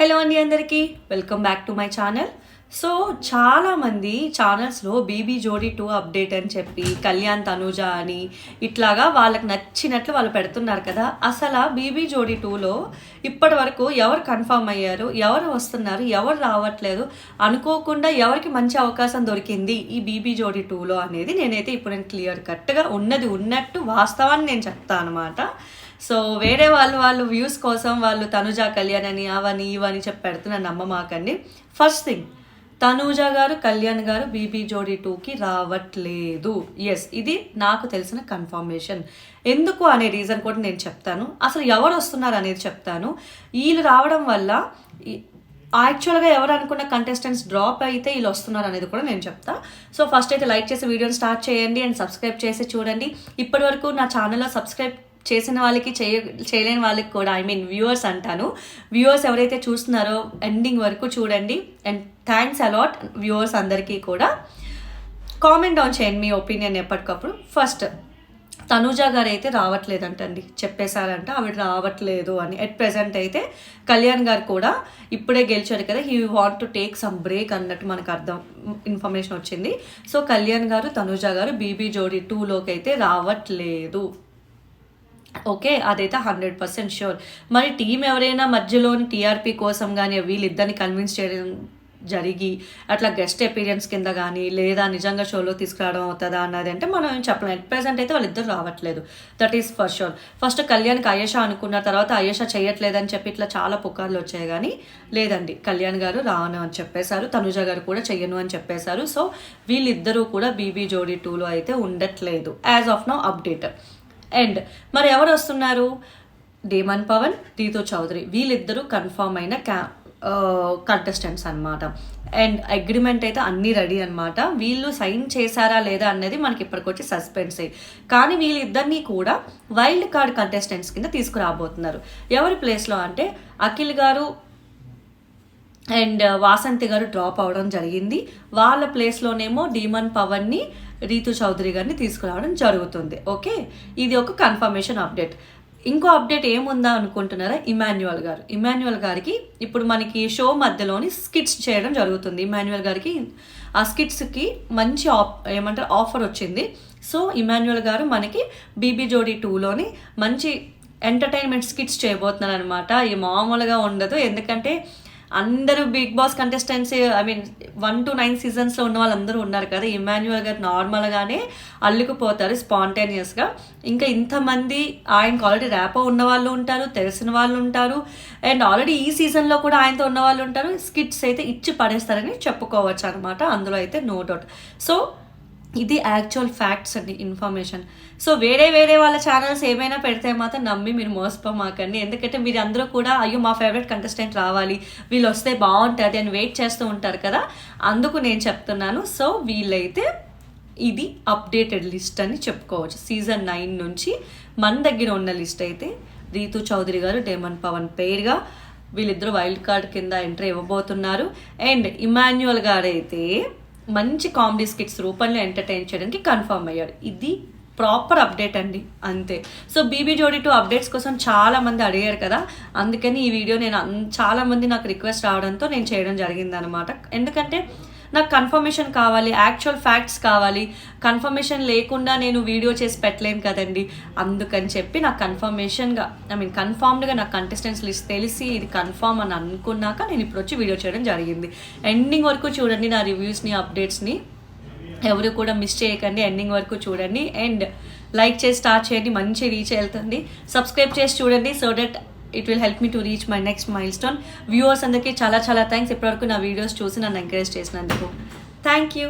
Hello అండి అందరికీ. Welcome back to my channel so చాలామంది ఛానల్స్లో బీబీ జోడీ టూ అప్డేట్ అని చెప్పి కళ్యాణ్ తనూజ అని ఇట్లాగా వాళ్ళకి నచ్చినట్లు వాళ్ళు పెడుతున్నారు కదా. అసలు బీబీ జోడీ టూలో ఇప్పటి వరకు ఎవరు కన్ఫర్మ్ అయ్యారు? ఎవరు వస్తున్నారు? ఎవరు రావట్లేదు? అనుకోకుండా ఎవరికి మంచి అవకాశం దొరికింది ఈ బీబీ జోడీ టూలో అనేది నేనైతే ఇప్పుడు నేను క్లియర్ కట్గా ఉన్నది ఉన్నట్టు వాస్తవాన్ని నేను చెప్తాను అనమాట సో వేరే వాళ్ళు వాళ్ళు వ్యూస్ కోసం వాళ్ళు తనుజా కళ్యాణ్ అని అవని ఇవని చెప్పి పెడుతున్నా నమ్మమాకండి ఫస్ట్ థింగ్ తనూజ గారు కళ్యాణ్ గారు బీబీ జోడీ టూకి రావట్లేదు. ఎస్ ఇది నాకు తెలిసిన కన్ఫర్మేషన్ ఎందుకు అనే రీజన్ కూడా నేను చెప్తాను. అసలు ఎవరు వస్తున్నారు అనేది చెప్తాను. వీళ్ళు రావడం వల్ల యాక్చువల్గా ఎవరు అనుకున్న కంటెస్టెంట్స్ డ్రాప్ అయితే వీళ్ళు వస్తున్నారు అనేది కూడా నేను చెప్తా. సో ఫస్ట్ అయితే లైక్ చేసి వీడియోని స్టార్ట్ చేయండి అండ్ సబ్స్క్రైబ్ చేసి చూడండి. ఇప్పటివరకు నా ఛానల్లో సబ్స్క్రైబ్ చేసిన వాళ్ళకి చేయ చేయలేని వాళ్ళకి కూడా ఐ మీన్ వ్యూవర్స్ అంటాను. వ్యూవర్స్ ఎవరైతే చూస్తున్నారో ఎండింగ్ వరకు చూడండి. అండ్ థ్యాంక్స్ అలాట్ వ్యూవర్స్ అందరికీ కూడా. కామెంట్ డౌన్ చేయండి మీ ఒపీనియన్ ఎప్పటికప్పుడు. ఫస్ట్ తనూజ గారు అయితే రావట్లేదంటండి. చెప్పేశారంట ఆవిడ రావట్లేదు అని. ఎట్ ప్రెసెంట్ అయితే కళ్యాణ్ గారు కూడా ఇప్పుడే గెలిచారు కదా he want to take some break అన్నట్టు మనకు అర్థం ఇన్ఫర్మేషన్ వచ్చింది. సో కళ్యాణ్ గారు తనూజ గారు బీబీ జోడీ టూలోకి అయితే రావట్లేదు. ఓకే అదైతే హండ్రెడ్ పర్సెంట్ షూర్. మరి టీం ఎవరైనా మధ్యలోని టీఆర్పీ కోసం కానీ వీళ్ళిద్దరిని కన్విన్స్ చేయడం జరిగి అట్లా గెస్ట్ అపీరియన్స్ కింద కానీ లేదా నిజంగా షోలో తీసుకురావడం అవుతుందా అన్నది అంటే మనం ఏం చెప్పలేం. ఎట్ ప్రెసెంట్ అయితే వాళ్ళిద్దరు రావట్లేదు. That is for sure first కళ్యాణ్కి అయేష అనుకున్న తర్వాత అయేష చేయట్లేదని చెప్పి ఇట్లా చాలా పుకార్లు వచ్చాయి కానీ లేదండి కళ్యాణ్ గారు రాను అని చెప్పేశారు. తనుజ గారు కూడా చెయ్యను అని చెప్పేశారు. సో వీళ్ళిద్దరూ కూడా బీబీ జోడీ టూలో అయితే ఉండట్లేదు. As of now update and మరి ఎవరు వస్తున్నారు? డేమన్ పవన్ రీతు చౌదరి. వీళ్ళిద్దరూ కన్ఫామ్ అయిన క్యా కంటెస్టెంట్స్ అన్నమాట. అండ్ అగ్రిమెంట్ అయితే అన్నీ రెడీ అన్నమాట. వీళ్ళు సైన్ చేశారా లేదా అనేది మనకి ఇప్పటికొచ్చి సస్పెన్సే కానీ వీళ్ళిద్దరినీ కూడా వైల్డ్ కార్డ్ కంటెస్టెంట్స్ కింద తీసుకురాబోతున్నారు. ఎవరి ప్లేస్లో అంటే అఖిల్ గారు అండ్ వాసంతి గారు డ్రాప్ అవడం జరిగింది. వాళ్ళ ప్లేస్లోనేమో డీమన్ పవన్ని రీతు చౌదరి గారిని తీసుకురావడం జరుగుతుంది. ఓకే? ఇది ఒక కన్ఫర్మేషన్ అప్డేట్. ఇంకో అప్డేట్ ఏముందా అనుకుంటున్నారా? ఇమాన్యువల్ గారు. ఇమాన్యువల్ గారికి ఇప్పుడు మనకి షో మధ్యలోని స్కిట్స్ చేయడం జరుగుతుంది. ఇమాన్యువల్ గారికి ఆ స్కిట్స్కి మంచి ఆప్ ఏమంటారు ఆఫర్ వచ్చింది. సో ఇమాన్యువల్ గారు మనకి బీబీ జోడీ టూలోని మంచి ఎంటర్టైన్మెంట్ స్కిట్స్ చేయబోతున్నారు అనమాట ఈ మామూలుగా ఉండదు. ఎందుకంటే అందరూ Bigg Boss contestants I mean one to nine సీజన్స్లో ఉన్న వాళ్ళందరూ ఉన్నారు కదా. ఇమాన్యువల్ గారు నార్మల్గానే అల్లుకుపోతారు స్పాంటేనియస్గా ఇంకా ఇంతమంది ఆయనకు ఆల్రెడీ ర్యాపో ఉన్న వాళ్ళు ఉంటారు తెలిసిన వాళ్ళు ఉంటారు. అండ్ ఆల్రెడీ ఈ సీజన్లో కూడా ఆయనతో ఉన్న వాళ్ళు ఉంటారు. స్కిట్స్ అయితే ఇచ్చి పడేస్తారని చెప్పుకోవచ్చు అనమాట అందులో అయితే నో డౌట్ సో ఇది యాక్చువల్ ఫ్యాక్ట్స్ అండి ఇన్ఫర్మేషన్ సో వేరే వేరే వాళ్ళ ఛానల్స్ ఏమైనా పెడితే మాత్రం నమ్మి మీరు మోసపోమాకండి. ఎందుకంటే మీరు అందరూ కూడా అయ్యో మా ఫేవరెట్ కంటెస్టెంట్ రావాలి. వీళ్ళు వస్తే బాగుంటుంది అని వెయిట్ చేస్తూ ఉంటారు కదా. అందుకు నేను చెప్తున్నాను. సో వీళ్ళైతే ఇది అప్డేటెడ్ లిస్ట్ అని చెప్పుకోవచ్చు. సీజన్ నైన్ నుంచి మన దగ్గర ఉన్న లిస్ట్ అయితే రీతు చౌదరి గారు డేమన్ పవన్ పేరుగా వీళ్ళిద్దరూ వైల్డ్ కార్డ్ కింద ఎంట్రీ ఇవ్వబోతున్నారు. అండ్ ఇమాన్యువల్ గారైతే మంచి కామెడీ స్కిట్స్ రూపంలో ఎంటర్టైన్ చేయడానికి కన్ఫర్మ్ అయ్యాడు ఇది ప్రాపర్ అప్డేట్ అండి అంతే. So BB Jodi two updates కోసం చాలామంది అడిగారు కదా అందుకని ఈ వీడియో నేను చాలామంది చాలా మంది నాకు రిక్వెస్ట్ రావడంతో నేను చేయడం జరిగిందనమాట ఎందుకంటే నాకు కన్ఫర్మేషన్ కావాలి యాక్చువల్ ఫ్యాక్ట్స్ కావాలి. కన్ఫర్మేషన్ లేకుండా నేను వీడియో చేసి పెట్టలేను కదండి. అందుకని చెప్పి నాకు కన్ఫర్మేషన్గా ఐ మీన్ కన్ఫామ్డ్గా నాకు కంటెస్టెంట్స్ లిస్ట్ తెలిసి ఇది కన్ఫామ్ అని అనుకున్నాక నేను ఇప్పుడు వచ్చి వీడియో చేయడం జరిగింది. ఎండింగ్ వరకు చూడండి నా రివ్యూస్ని అప్డేట్స్ని ఎవరు కూడా మిస్ చేయకండి ఎండింగ్ వరకు చూడండి. అండ్ లైక్ చేసి స్టార్ట్ చేయండి మంచి రీచ్ వెళ్తుంది సబ్స్క్రైబ్ చేసి చూడండి so that it will help me to reach my next milestone viewers అందరికీ చాలా చాలా థ్యాంక్స్ ఇప్పటివరకు నా వీడియోస్ చూసి నన్ను ఎంకరేజ్ చేసినందుకు. Thank you